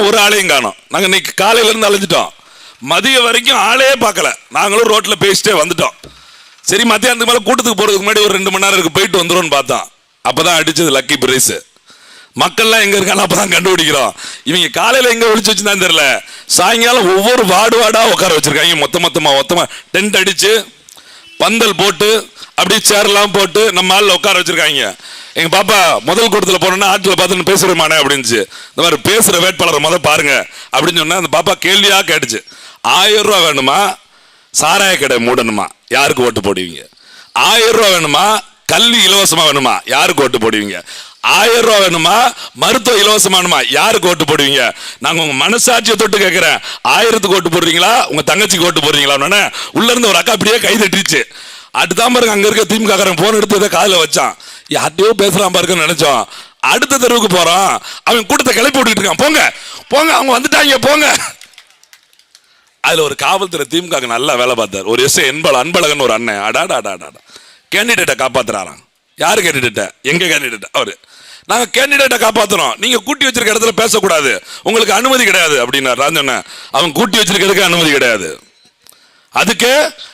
ஒரு ஆளையும் காணோம். நாங்க இன்னைக்கு காலையில இருந்து அலைஞ்சிட்டோம். மதியம் வரைக்கும் ஆளே பார்க்கல. நாங்களும் ரோட்ல பேசிட்டே வந்துட்டோம். சரி மத்தியானத்துக்கு மேல கூட்டத்துக்கு போறதுக்கு முன்னாடி ஒரு ரெண்டு மணி நேரம் இருக்கு. போயிட்டு வந்துரும்னு பார்த்தோம். அப்பதான் அடிச்சது லக்கி பிரைஸ் மக்கள்லாம் எங்க இருக்காங்க? அப்பதான் கண்டுபிடிக்கிறோம். இவங்க காலையில எங்க ஒழிச்சு வச்சுதான் தெரியல. சாயங்காலம் ஒவ்வொரு வார்டு வார்டா உட்கார வச்சிருக்காங்க. மொத்த மொத்தமா மொத்தமா டென்ட் அடிச்சு பந்தல் போட்டு அப்படியே சேர்லாம் போட்டு நம்ம ஆளில் உட்கார வச்சிருக்காங்க. எங்க பாப்பா முதல் கூட்டத்தில் போனோம்னா ஆட்டில் பார்த்து பேசுறமானே அப்படின்னுச்சு. இந்த மாதிரி பேசுற வேட்பாளரை முத பாருங்க அப்படின்னு சொன்னா அந்த பாப்பா கேள்வியா கேட்டுச்சு. ஆயிரம் ரூபா வேணுமா? சாராய கடை மூடணுமா? யாருக்கு ஓட்டு போடுவீங்க? ஆயிரம் ரூபா வேணுமா? கல்வி இலவசமா வேணுமா? யாருக்கு ஓட்டு போடுவீங்க? ஆயிரம் ரூபா வேணுமா? மருத்துவ இலவசமா வேணுமா? யாருக்கு ஓட்டு போடுவீங்க? நாங்கள் உங்க மனசாட்சியை தொட்டு கேட்கிறேன் ஆயிரத்துக்கு ஓட்டு போடுறீங்களா? உங்க தங்கச்சிக்கு ஓட்டு போடுறீங்களா உடனே உள்ள இருந்து ஒரு அக்கா அப்படியே கை தட்டிச்சு அடுத்தாம பாருங்க அங்க இருக்க திமுக போன் எடுத்து இதை காதுல வச்சான். யார்ட்டையோ பேசலாம் பாருங்கன்னு நினைச்சோம். அடுத்த தெருவுக்கு போறான். அவன் கூட்டத்தை கிளப்பி விட்டுட்டு இருக்கான். போங்க போங்க அவங்க வந்துட்டாங்க போங்க. அதுல ஒரு காவல்துறை திமுக நல்லா வேலை பார்த்தார். ஒரு எஸ் என்பல் அன்பழகன் ஒரு அண்ணன். அடாடா அடாடா கேண்டிடேட்டை காப்பாத்துறாராம். யார் கேண்டிடேட்டை எங்க கேண்டிடேட் அவரு. நாங்க கேண்டிடேட்டை காப்பாத்துறோம். நீங்க கூட்டி வச்சிருக்க இடத்துல பேசக்கூடாது. உங்களுக்கு அனுமதி கிடையாது அப்படின்னா ராஜண்ண. அவன் கூட்டி வச்சிருக்கிறதுக்கு அனுமதி கிடையாது. அதுக்கு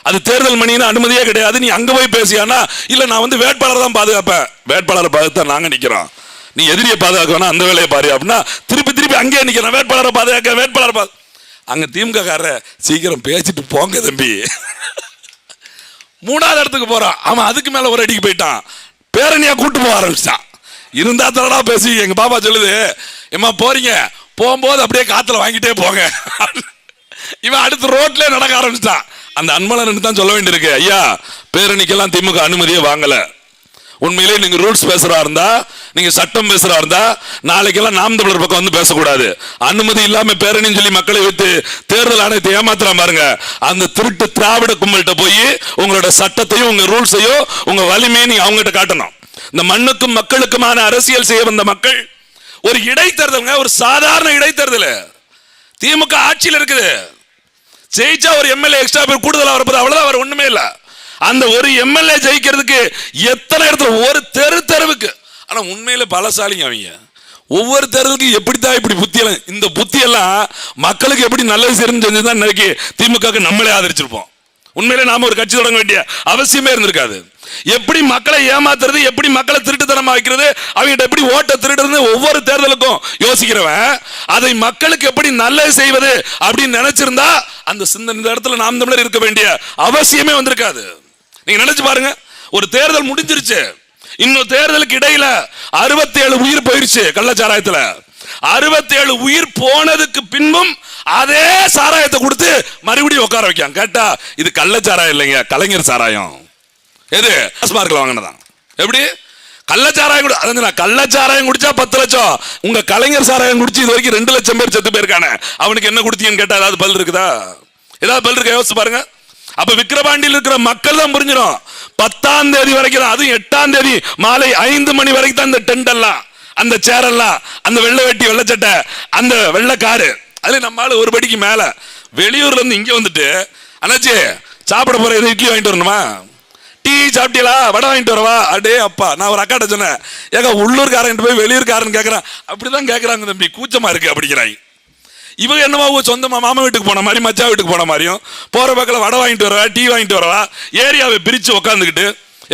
அது தேர்தல் மணின்னு அனுமதியே கிடையாது. நீ அங்க போய் பேசியானா இல்ல நான் வந்து வேட்பாளர் தான் பாதுகாப்பேன். வேட்பாளரை பாதுகாத்தா நாங்க நிக்கிறோம். நீ எதிரியை பாதுகாக்க அந்த வேலையை பாரு அப்படின்னா திருப்பி திருப்பி அங்கேயே நிக்கிறோம் வேட்பாளரை பாதுகாக்க வேட்பாளர் பாது அங்க திமுக காரர் சீக்கிரம் பேசிட்டு போங்க தம்பி. மூணாவது இடத்துக்கு போறான். அவன் அதுக்கு மேல ஒரு அடிக்கு போயிட்டான். பேரணியா கூட்டு போக ஆரம்பிச்சிட்டான். இருந்தா தரடா பேசி எங்க பாப்பா சொல்லுது எம்மா போறீங்க. போகும்போது அப்படியே காத்துல வாங்கிட்டே போங்க. இவன் அடுத்து ரோட்ல நடக்க ஆரம்பிச்சிட்டான். அந்த அன்பழகன் தான் சொல்ல வேண்டியிருக்கு. ஐயா பேரணிக்கெல்லாம் திமுக அனுமதியே வாங்கல. உண்மையிலே நீங்க ரூல்ஸ் பேசுறா இருந்தா நீங்க சட்டம் பேசுறா இருந்தா நாளைக்கெல்லாம் நாம் தமிழர் பக்கம் வந்து பேசக்கூடாது. அனுமதி இல்லாம பேரணின்னு சொல்லி மக்களை வைத்து தேர்தல் ஆணையத்தை ஏமாத்துறான் பாருங்க. அந்த திருட்டு திராவிட கும்பல்கிட்ட போய் உங்களோட சட்டத்தையும் உங்க ரூல்ஸையும் உங்க வலிமையை நீங்க அவங்ககிட்ட காட்டணும். இந்த மண்ணுக்கும் மக்களுக்குமான அரசியல் செய்ய வந்த மக்கள் ஒரு இடைத்தேர்தலுங்க ஒரு சாதாரண இடைத்தேர்தல். திமுக ஆட்சியில் இருக்குது. ஜெயிச்சா ஒரு எம்எல்ஏ எக்ஸ்ட்ரா பேர் கூடுதலாக வரப்போது அவ்வளோதான் அவர் ஒன்றுமே இல்லை. அந்த ஒரு எம்எல்ஏ ஜெயிக்கிறதுக்கு எத்தனை இடத்துல ஒரு தெரு தெருவுக்கு. ஆனால் உண்மையில் பலசாலிங்க அவங்க. ஒவ்வொரு தேர்தலுக்கும் எப்படித்தான் இப்படி புத்தியெல்லாம் இந்த புத்தியெல்லாம் மக்களுக்கு எப்படி நல்லது செய்யணும்னு செஞ்சுதான் இன்னைக்கு திமுக நம்மளே ஆதரிச்சிருப்போம். உண்மையிலே நாம ஒரு கட்சி தொடங்க வேண்டிய அவசியமே இருந்திருக்காது. எப்படி மக்களை ஏமாத்துறது எப்படி மக்களை திருட்டுத்தனமா வைக்கிறது அவங்ககிட்ட எப்படி ஓட்ட திருடுறது ஒவ்வொரு தேர்தலுக்கும் யோசிக்கிறவன் அதை மக்களுக்கு எப்படி நல்லது செய்வது அப்படின்னு நினைச்சிருந்தா அந்த சிந்தனை இந்த இடத்துல நாம் தமிழர் இருக்க வேண்டிய அவசியமே வந்திருக்காது. நீங்க நினைச்சு பாருங்க ஒரு தேர்தல் முடிஞ்சிருச்சு. இன்னும் தேர்தலுக்கு இடையில அறுபத்தி ஏழு உயிர் போயிருச்சு கள்ளச்சாராயத்துல. அறுபத்தி ஏழு உயிர் போனதுக்கு பின்பும் அதே சாராயத்தை கொடுத்து மறுபடியும் உட்கார வைக்கான் கேட்டா இது கள்ளச்சாராயம் இல்லைங்க கலைஞர் சாராயம். எது? டாஸ்மார்க்ல வாங்கினதான் எப்படி? கள்ளச்சாராயம் குடி அதான் நான் கள்ளச்சாராயம் குடிச்சா பத்து லட்சம். உங்க கலைஞர் சாராயம் குடிச்சு இது வரைக்கும் ரெண்டு லட்சம் பேர் செத்து போயிருக்கானே. அவனுக்கு என்ன குடுத்தீங்கன்னு கேட்டா ஏதாவது பல் இருக்குதா? ஏதாவது பல் இருக்கா? யோசிச்சு பாருங்க. அப்ப விக்கிரவாண்டியில் இருக்கிற மக்கள் தான் புரிஞ்சிடும். பத்தாம் தேதி வரைக்கும் தான், அதுவும் எட்டாம் தேதி மாலை ஐந்து மணி வரைக்கும் தான் இந்த டென்ட் எல்லாம் அந்த சேரெல்லாம் அந்த வெள்ளை வெட்டி வெள்ளை சட்டை அந்த வெள்ளை காரு. அதுல நம்ம ஆளு ஒரு படிக்கு மேல வெளியூர்ல இருந்து இங்க வந்துட்டு அண்ணாச்சி சாப்பிட போற இட்லி வாங்கிட்டு வரணுமா? டீ சாப்பிட்டீங்களா வடை வாங்கிட்டு வரவா? அடே அப்பா நான் ஒரு அக்காட்ட சொன்னேன். ஏங்க உள்ளூர்காரன் போய் வெளியூர்காரன் கேட்கறான் அப்படிதான் கேட்குறாங்க தம்பி. கூச்சமாக இருக்கு அப்படிங்கிறாங்க இவங்க என்னவா சொந்தமாக மாமா வீட்டுக்கு போன மாதிரி மச்சா வீட்டுக்கு போன மாதிரியும் போகிற பக்கத்தில் வடை வாங்கிட்டு வரவா டீ வாங்கிட்டு வரவா ஏரியாவை பிரித்து உட்காந்துக்கிட்டு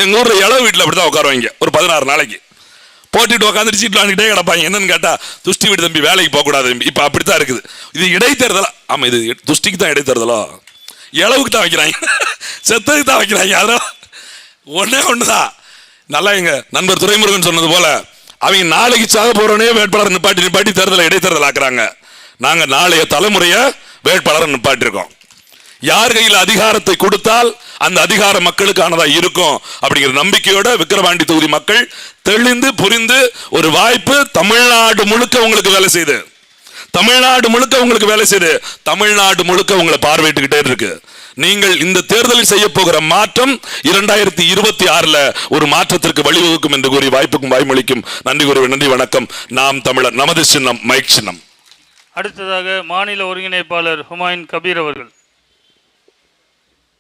எங்கள் ஊரில் இளவு வீட்டில் அப்படி தான் உட்காருவாங்க ஒரு பதினாறு நாளைக்கு. போட்டுட்டு உட்காந்துட்டு சீட்டில் வாங்கிட்டே கிடப்பாங்க. என்னன்னு கேட்டா துஷ்டி வீடு தம்பி வேலைக்கு போகக்கூடாது தம்பி. இப்போ அப்படி அப்படித்தான் இருக்குது. இது இடைத்தேர்தலா? ஆமாம் இது துஷ்டிக்கு தான் இடைத்தேர்தலோ? இளவுக்கு தான் வைக்கிறாங்க. செத்ததுக்கு தான் வைக்கிறாங்க. அதெல்லாம் ஒன்னே ஒன்று தான் நல்லா எங்க நண்பர் துரைமுருகன் சொன்னது போல அவங்க நாளைக்கு சாக போறவனே வேட்பாளர் நிப்பாட்டி நிப்பாட்டி தேர்தலை இடைத்தேர்தல் ஆக்குறாங்க. நாங்க நாளைய தலைமுறைய வேட்பாளர் நிப்பாட்டிருக்கோம். யார் கையில் அதிகாரத்தை கொடுத்தால் அந்த அதிகாரம் மக்களுக்கானதா இருக்கும் அப்படிங்கிற நம்பிக்கையோட விக்கிரவாண்டி தொகுதி மக்கள் தெளிந்து புரிந்து ஒரு வாய்ப்பு தமிழ்நாடு முழுக்க உங்களுக்கு வேலை செய்யுது தமிழ்நாடு முழுக்க உங்களுக்கு வேலை செய்யுது தமிழ்நாடு முழுக்க உங்களை பார்வையிட்டுக்கிட்டே இருக்கு. நீங்கள் இந்த தேர்தலில் செய்ய போகிற மாற்றம் இரண்டாயிரத்தி இருபத்தி ஆறுல ஒரு மாற்றத்திற்கு வழிவகுக்கும் என்று கூறி வாய்ப்புக்கும் வாய்மொழிக்கும் நன்றி கூறி நன்றி வணக்கம். நாம் தமிழர். நமது சின்னம் மைக் சின்னம். அடுத்ததாக மாநில ஒருங்கிணைப்பாளர் ஹுமாயூன் கபீர் அவர்கள்.